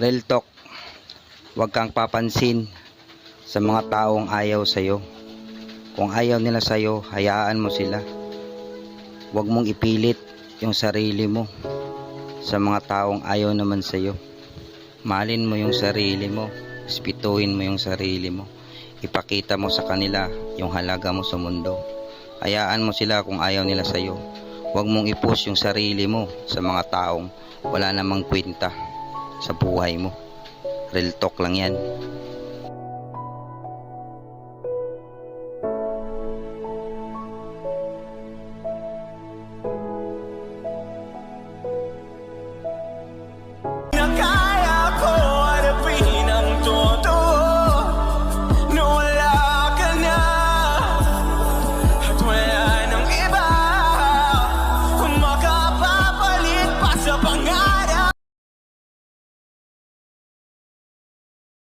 Real talk. Huwag kang papansin sa mga taong ayaw sa'yo. Kung ayaw nila sa'yo, hayaan mo sila. Huwag mong ipilit yung sarili mo sa mga taong ayaw naman sa'yo. Malin mo yung sarili mo. Spituhin mo yung sarili mo. Ipakita mo sa kanila yung halaga mo sa mundo. Hayaan mo sila kung ayaw nila sa'yo. Huwag mong ipush yung sarili mo sa mga taong wala namang kwenta sa buhay mo. Real talk lang yan.